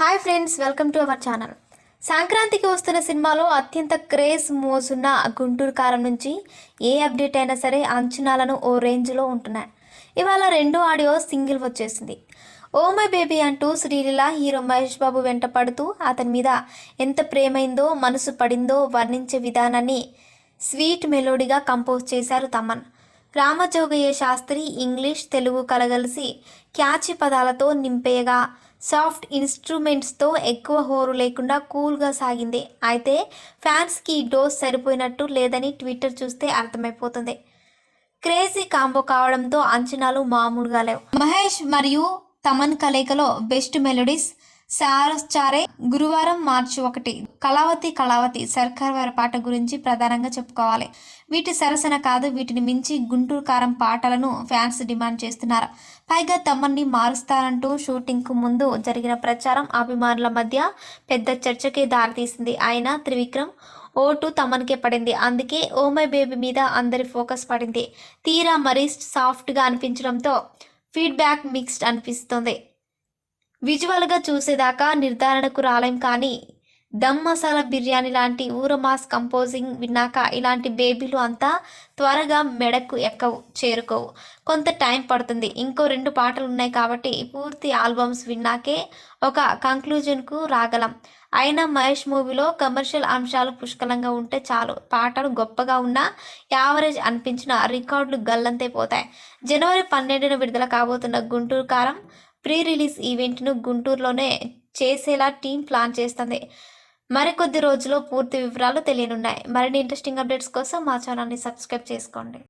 Hi friends welcome to our channel సంక్రాంతికి వస్తున్న సినిమాలో అత్యంత క్రేజ్ మోసున్న గుంటూరు కారం నుంచి ఏ అప్డేట్ అయినా సరే అంచనాలను ఓ రేంజ్లో ఉంటున్నాయి. ఇవాళ రెండో ఆడియో సింగిల్ వచ్చేసింది. ఓ మై బేబీ అంటూ శ్రీలీల హీరో మహేష్ బాబు వెంట పడుతూ అతని మీద ఎంత ప్రేమైందో మనసు పడిందో వర్ణించే విధానాన్ని స్వీట్ మెలోడీగా కంపోజ్ చేశారు తమన్. రామజోగయ్య శాస్త్రి ఇంగ్లీష్ తెలుగు కలగలిసి క్యాచి పదాలతో నింపేయగా సాఫ్ట్ ఇన్స్ట్రుమెంట్స్తో ఎక్కువ హోరు లేకుండా కూల్గా సాగింది. అయితే ఫ్యాన్స్కి డోస్ సరిపోయినట్టు లేదని ట్విట్టర్ చూస్తే అర్థమైపోతుంది. క్రేజీ కాంబో కావడంతో అంచనాలు మామూలుగా లేవు. మహేష్ మరియు తమన్ కలయికలో బెస్ట్ మెలోడీస్ సారచారే గురువారం మార్చి ఒకటి. కళావతి కళావతి సర్కార్ వారి పాట గురించి ప్రధానంగా చెప్పుకోవాలి. వీటి సరసన కాదు వీటిని మించి గుంటూరు కారం పాటలను ఫ్యాన్స్ డిమాండ్ చేస్తున్నారు. పైగా తమన్ని మారుస్తారంటూ షూటింగ్కు ముందు జరిగిన ప్రచారం అభిమానుల మధ్య పెద్ద చర్చకే దారితీసింది. ఆయన త్రివిక్రమ్ ఓటు తమన్కే పడింది. అందుకే ఓమై బేబీ మీద అందరి ఫోకస్ పడింది. తీరా మరీ సాఫ్ట్గా అనిపించడంతో ఫీడ్బ్యాక్ మిక్స్డ్ అనిపిస్తుంది. విజువల్గా చూసేదాకా నిర్ధారణకు రాలేం కానీ దమ్ మసాలా బిర్యానీ లాంటి ఊర మాస్ కంపోజింగ్ విన్నాక ఇలాంటి బేబీలు అంతా త్వరగా మెడకు ఎక్కవు చేరుకోవు. కొంత టైం పడుతుంది. ఇంకో రెండు పాటలు ఉన్నాయి కాబట్టి పూర్తి ఆల్బమ్స్ విన్నాకే ఒక కంక్లూజన్కు రాగలం. అయినా మహేష్ మూవీలో కమర్షియల్ అంశాలు పుష్కలంగా ఉంటే చాలు. పాటలు గొప్పగా ఉన్నా యావరేజ్ అనిపించిన రికార్డులు గల్లంతే పోతాయి. జనవరి పన్నెండున విడుదల కాబోతున్న గుంటూరు కారం ప్రీ రిలీజ్ ఈవెంట్ను గుంటూరులోనే చేసేలా టీం ప్లాన్ చేస్తుంది. మరికొద్ది రోజుల్లో పూర్తి వివరాలు తెలియనున్నాయి. మరిన్ని ఇంట్రెస్టింగ్ అప్డేట్స్ కోసం మా ఛానల్ని సబ్స్క్రైబ్ చేసుకోండి.